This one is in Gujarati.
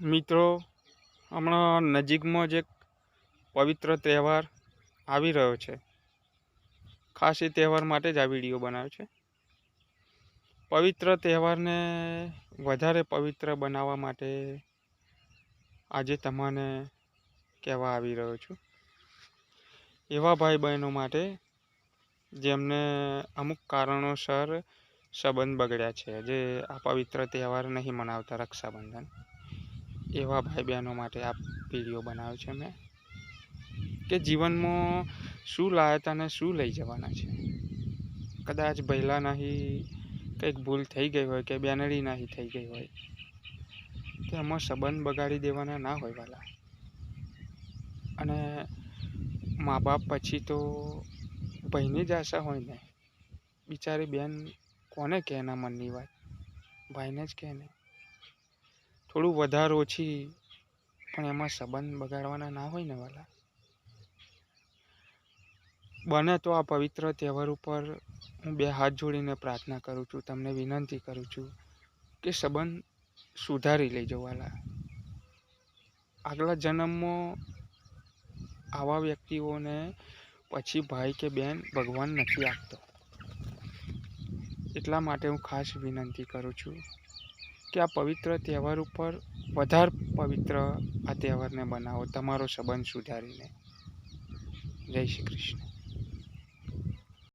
મિત્રો, હમણાં નજીકમાં જ એક પવિત્ર તહેવાર આવી રહ્યો છે. ખાસ એ તહેવાર માટે જ આ વીડિયો બનાવ્યો છે. પવિત્ર તહેવારને વધારે પવિત્ર બનાવવા માટે આજે તમને કહેવા આવી રહ્યો છું. એવા ભાઈ બહેનો માટે જેમને અમુક કારણોસર સંબંધ બગડ્યા છે, જે આ પવિત્ર તહેવાર નહીં મનાવતા રક્ષાબંધન. એવા ભાઈ બહેનો માટે આ વીડિયો બનાવ્યો છે મેં. કે જીવનમાં શું લાવ્યા હતા શું લઈ જવાના છે. કદાચ ભહેલા નહીં કંઈક ભૂલ થઈ ગઈ હોય કે બેનડી નહીં થઈ ગઈ હોય, તો એમાં સંબંધ બગાડી દેવાના ના હોય વાલા. અને મા બાપ પછી તો ભાઈની જ આશા હોય ને. બિચારી બેન કોને કહે એના મનની વાત? ભાઈને જ કહે ને. થોડું વધારે ઓછી, પણ એમાં સંબંધ બગાડવાના ના હોય ને વાલા. બને તો આ પવિત્ર તહેવાર ઉપર હું બે હાથ જોડીને પ્રાર્થના કરું છું, તમને વિનંતી કરું છું કે સંબંધ સુધારી લેજો વાલા. આગલા જન્મમાં આવા વ્યક્તિઓને પછી ભાઈ કે બેન ભગવાન નથી આપતો. એટલા માટે હું ખાસ વિનંતી કરું છું કે આ પવિત્ર તહેવાર ઉપર વધારે પવિત્ર આ તહેવારને બનાવો તમારો સંબંધ સુધારીને. જય શ્રી કૃષ્ણ.